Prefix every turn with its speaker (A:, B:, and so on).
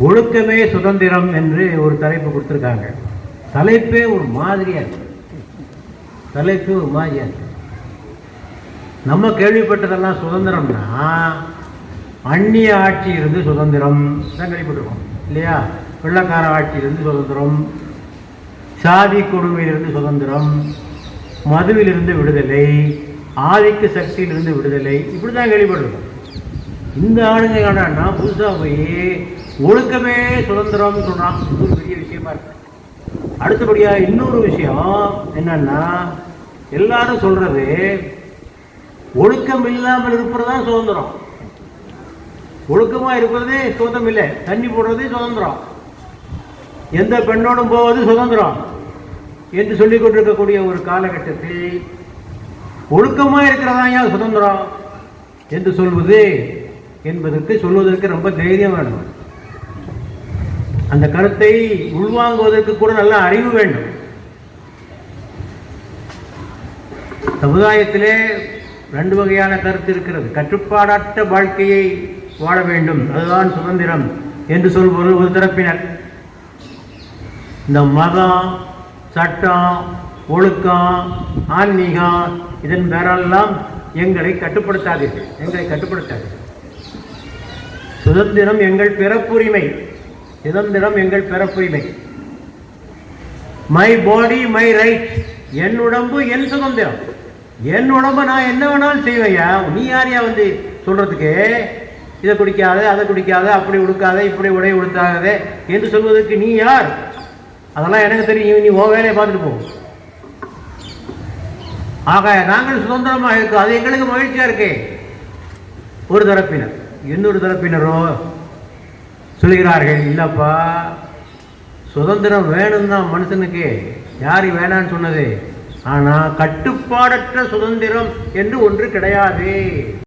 A: ஒழுக்கமே சுதந்திரம் என்று ஒரு தலைப்பு கொடுத்துருக்காங்க. தலைப்பே ஒரு மாதிரியா இருக்கு. தலைப்பு ஒரு மாதிரியா இருக்கு. நம்ம கேள்விப்பட்டதெல்லாம் சுதந்திரம்னா அந்நிய ஆட்சி இருந்து சுதந்திரம். தான் கேள்விப்பட்டிருக்கோம் இல்லையா? வெள்ளக்கார ஆட்சியிலிருந்து சுதந்திரம். சாதி கொடுமையிலிருந்து சுதந்திரம். மதுவிலிருந்து விடுதலை. ஆதிக்க சக்தியிலிருந்து விடுதலை. இப்படி தான் கேள்விப்பட்டிருக்கோம். இந்த ஆளுங்க என்னன்னா புதுசாக போய் ஒழுக்கமே சுதந்திரம்னு சொல்கிறான் இது ஒரு பெரிய விஷயமா இருக்கு. அடுத்தபடியாக இன்னொரு விஷயம் என்னன்னா எல்லாரும் சொல்றது ஒழுக்கம் இல்லாமல் இருப்பது தான் சுதந்திரம். ஒழுக்கமாக இருப்பதே சுதந்திரம் இல்லை. தண்ணி போடுறதே சுதந்திரம். எந்த பெண்ணோடும் போவது சுதந்திரம். என்று சொல்லிக் கொண்டிருக்கக்கூடிய ஒரு காலகட்டத்தில் ஒழுக்கமாக இருக்கிறதா ஏன் சுதந்திரம்? என்று சொல்வது என்பதற்கு சொல்வதற்கு ரொம்ப தைரியம் வேணும் அந்த கருத்தை உள்வாங்குவதற்கு கூட நல்ல அறிவு வேண்டும். சமுதாயத்திலே ரெண்டு வகையான கருத்து இருக்கிறது. கட்டுப்பாடற்ற வாழ்க்கையை வாழ வேண்டும். அதுதான் சுதந்திரம் என்று சொல்வது ஒரு தரப்பினர். இந்த மதம் சட்டம் ஒழுக்கம் ஆன்மீகம் இதன் பேரெல்லாம் எங்களை கட்டுப்படுத்தாதீர்கள். எங்களை கட்டுப்படுத்தாதீர்கள். சுதந்திரம் எங்கள் பிறப்புரிமை. சுதந்திரம் எங்கள் பிறப்புரிமை. மை பாடி மை ரைட் என் உடம்பு என் சுதந்திரம். என் உடம்பு நான் என்ன வேணாலும் செய்வையா நீ யாரையா வந்து சொல்றதுக்கு? இதை குடிக்காத அதை குடிக்காத அப்படி உடுக்காத இப்படி உடை உடுத்தாதே என்று சொல்வதற்கு நீ யார்? அதெல்லாம் எனக்கு தெரியும். நீ ஓ வேலையை பார்த்துட்டு போ. ஆக நாங்கள் சுதந்திரமாக இருக்கோம். அது எங்களுக்கு மகிழ்ச்சியாக இருக்கே. ஒரு தரப்பினர். இன்னொரு தரப்பினரோ சொல்லுகிறார்கள் இல்லைப்பா சுதந்திரம் வேணும் தான் மனுஷனுக்கு யார் வேணான்னு சொன்னது? ஆனால் கட்டுப்பாடற்ற சுதந்திரம் என்று ஒன்று கிடையாது.